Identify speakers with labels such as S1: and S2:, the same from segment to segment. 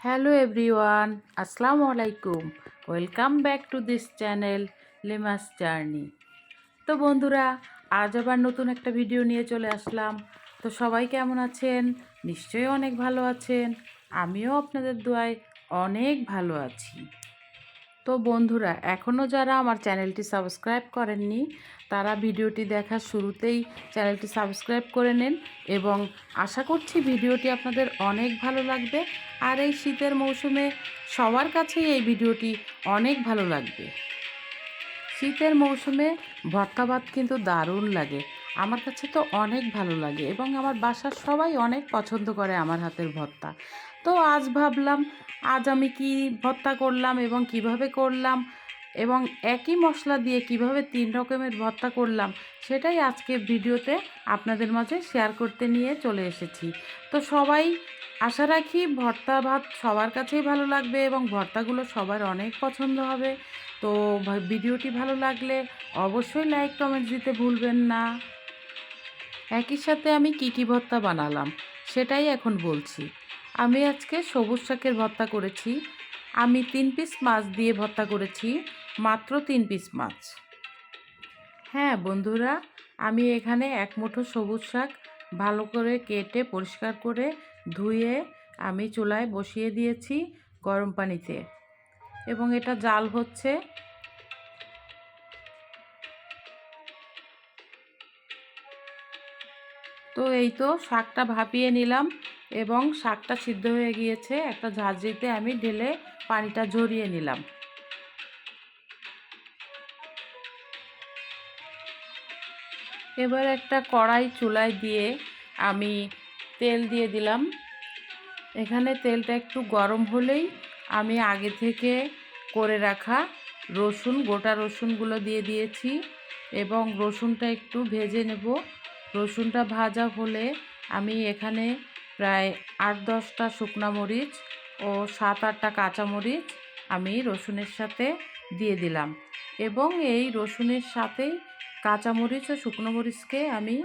S1: Hello everyone, আসসালামু আলাইকুম। Welcome back to this channel Lemas journey. তো বন্ধুরা, আজ আবার নতুন একটা ভিডিও নিয়ে চলে আসলাম। তো সবাই কেমন আছেন? নিশ্চয়ই অনেক ভালো আছেন। আমিও আপনাদের দোয়ায় অনেক ভালো আছি। তো বন্ধুরা এখনও যারা আমার চ্যানেলটি সাবস্ক্রাইব করেননি, তারা ভিডিওটি দেখার শুরুতেই চ্যানেলটি সাবস্ক্রাইব করে নেন এবং আশা করছি ভিডিওটি আপনাদের অনেক ভালো লাগবে। আর এই শীতের মৌসুমে সবার কাছেই এই ভিডিওটি অনেক ভালো লাগবে। শীতের মৌসুমে ভর্তা ভাত কিন্তু দারুণ লাগে। আমার কাছে তো অনেক ভালো লাগে এবং আমার বাসার সবাই অনেক পছন্দ করে আমার হাতের ভর্তা। তো আজ ভাবলাম, আজ আমি কি ভর্তা করলাম এবং কীভাবে করলাম এবং একই মশলা দিয়ে কীভাবে তিন রকমের ভর্তা করলাম, সেটাই আজকে ভিডিওতে আপনাদের মাঝে শেয়ার করতে নিয়ে চলে এসেছি। তো সবাই আশা রাখি ভর্তা ভাত সবার কাছেই ভালো লাগবে এবং ভর্তাগুলো সবার অনেক পছন্দ হবে। তো ভিডিওটি ভালো লাগলে অবশ্যই লাইক কমেন্ট দিতে ভুলবেন না। একই সাথে আমি কী কী ভর্তা বানালাম, সেটাই এখন বলছি। আমি আজকে সবুজ শাকের ভর্তা করেছি। আমি তিন পিস মাছ দিয়ে ভর্তা করেছি, মাত্র তিন পিস মাছ। হ্যাঁ বন্ধুরা, আমি এখানে এক মুঠো সবুজ শাক ভালো করে কেটে, পরিষ্কার করে ধুয়ে আমি চুলায় বসিয়ে দিয়েছি গরম পানিতে। এবং এটা জাল হচ্ছে তো এই তো শাকটা ভাপিয়ে নিলাম এবং শাকটা সিদ্ধ হয়ে গিয়েছে। একটা ঝাঁঝরিতে আমি ঢেলে পানিটা ঝরিয়ে নিলাম। এবার একটা কড়াই চুলায় দিয়ে আমি তেল দিয়ে দিলাম। এখানে তেলটা একটু গরম হলেই আমি আগে থেকে করে রাখা রসুন, গোটা রসুনগুলো দিয়ে দিয়েছি এবং রসুনটা একটু ভেজে নেব। রসুনটা ভাজা হলে আমি এখানে প্রায় আট দশটা শুকনা মরিচ ও সাত আটটা কাঁচামরিচ আমি রসুনের সাথে দিয়ে দিলাম। এবং এই রসুনের সাথেই কাঁচামরিচ ও শুকনো মরিচকে আমি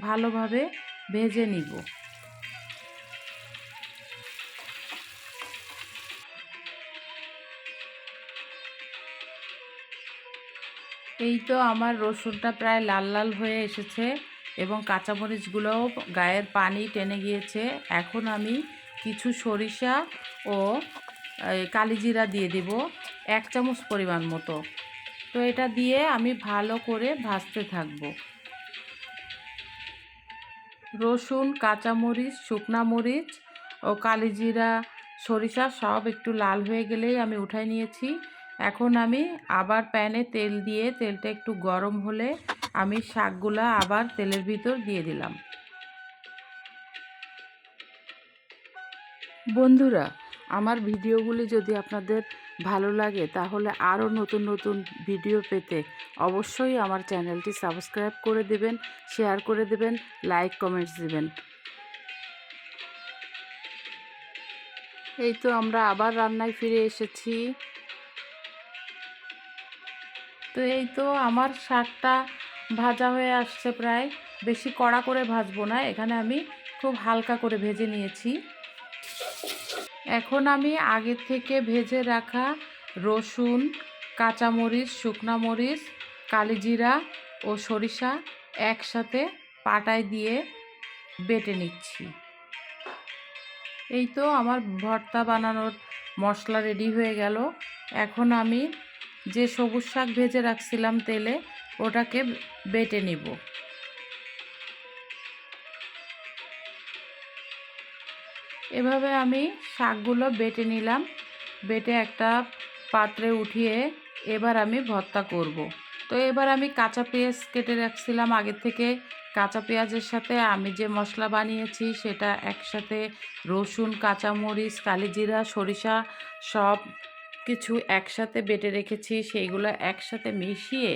S1: ভালোভাবে ভেজে নিব। এই তো আমার রসুনটা প্রায় লাল লাল হয়ে এসেছে। এবং কাঁচামরিচগুলোও গায়ের পানি টেনে গিয়েছে। এখন আমি কিছু সরিষা ও কালিজিরা দিয়ে দেব, এক চামচ পরিমাণ মতো। তো এটা দিয়ে আমি ভালো করে ভাজতে থাকব। রসুন, কাঁচামরিচ, শুকনা মরিচ ও কালিজিরা, সরিষা সব একটু লাল হয়ে গেলেই আমি উঠাই নিয়েছি। এখন আমি আবার প্যানে তেল দিয়ে, তেলটা একটু গরম হলে আমি শাকগুলা আবার তেলের ভিতর দিয়ে দিলাম। বন্ধুরা, আমার ভিডিওগুলি যদি আপনাদের ভালো লাগে, তাহলে আরও নতুন নতুন ভিডিও পেতে অবশ্যই আমার চ্যানেলটি সাবস্ক্রাইব করে দেবেন, শেয়ার করে দেবেন, লাইক, কমেন্টস দেবেন। এই তো আমরা আবার রান্নায় ফিরে এসেছি। তো এই তো আমার শাকটা ভাজা হয়ে আসছে প্রায়। বেশি কড়া করে ভাজবো না, এখানে আমি খুব হালকা করে ভেজে নিয়েছি। এখন আমি আগে থেকে ভেজে রাখা রসুন, কাঁচামরিচ, শুকনা মরিচ, কালিজিরা ও সরিষা একসাথে পাটায় দিয়ে বেটে নিচ্ছি। এই তো আমার ভর্তা বানানোর মশলা রেডি হয়ে গেল। এখন আমি যে সবুজ শাক ভেজে রাখছিলাম তেলে ওটাকে বেটে নিব। এভাবে আমি শাকগুলো বেটে নিলাম। বেটে একটা পাত্রে উঠিয়ে এবার আমি ভর্তা করব। তো এবার আমি কাঁচা পেঁয়াজ কেটে রাখছিলাম। আগের থেকে কাঁচা পেঁয়াজের সাথে আমি যে মশলা বানিয়েছি সেটা একসাথে রসুন, কাঁচামরিচ, কালিজিরা, সরিষা সব কিছু একসাথে বেটে রেখেছি, সেইগুলো একসাথে মিশিয়ে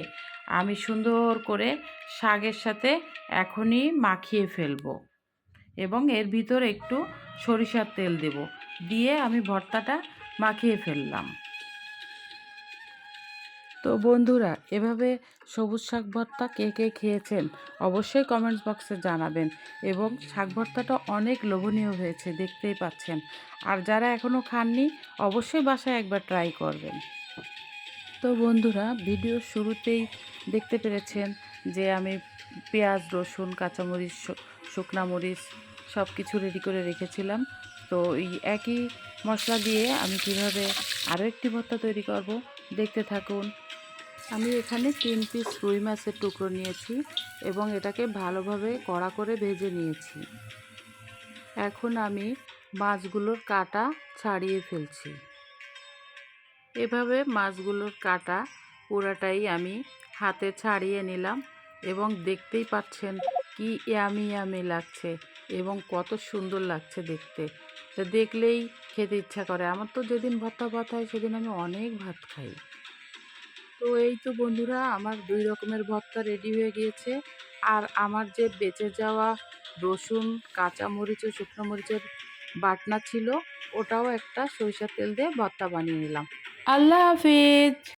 S1: আমি সুন্দর করে শাকের সাথে এখনই মাখিয়ে ফেলব এবং এর ভিতর একটু সরিষার তেল দেব। দিয়ে আমি ভর্তাটা মাখিয়ে ফেললাম। তো বন্ধুরা, এভাবে সবুজ শাক ভর্তা কে কে খেয়েছেন অবশ্যই কমেন্টস বক্সে জানাবেন এবং শাক ভর্তাটা অনেক লোভনীয় হয়েছে, দেখতেই পাচ্ছেন। আর যারা এখনও খাননি, অবশ্যই বাসায় একবার ট্রাই করবেন। তো বন্ধুরা, ভিডিওর শুরুতেই দেখতে পেরেছেন যে আমি পেঁয়াজ, রসুন, কাঁচামরিচ শুকনা মরিচ সব কিছু রেডি করে রেখেছিলাম। তো এই একই মশলা দিয়ে আমি কীভাবে আরও একটি ভর্তা তৈরি করব দেখতে থাকুন। আমি এখানে তিন পিস রুই মাছের টুকরো নিয়েছি এবং এটাকে ভালোভাবে কড়া করে ভেজে নিয়েছি। এখন আমি মাছগুলোর কাটা ছাড়িয়ে ফেলছি। এভাবে মাছগুলোর কাটা পুরাটাই আমি হাতে ছাড়িয়ে নিলাম এবং দেখতেই পাচ্ছেন কি ইয়ামি ইয়ামি লাগছে। এবং কত সুন্দর লাগছে দেখতে। দেখলেই খেতে ইচ্ছা করে। আমার তো যেদিন ভর্তা ভাত হয়, সেদিন আমি অনেক ভাত খাই। তো এই তো বন্ধুরা, আমার দুই রকমের ভর্তা রেডি হয়ে গিয়েছে। আর আমার যে বেঁচে যাওয়া রসুন কাঁচামরিচ ও শুকনো মরিচের বাটনা ছিল, ওটাও একটা সরিষার তেল দিয়ে ভর্তা বানিয়ে নিলাম। আল্লাহ হাফিজ!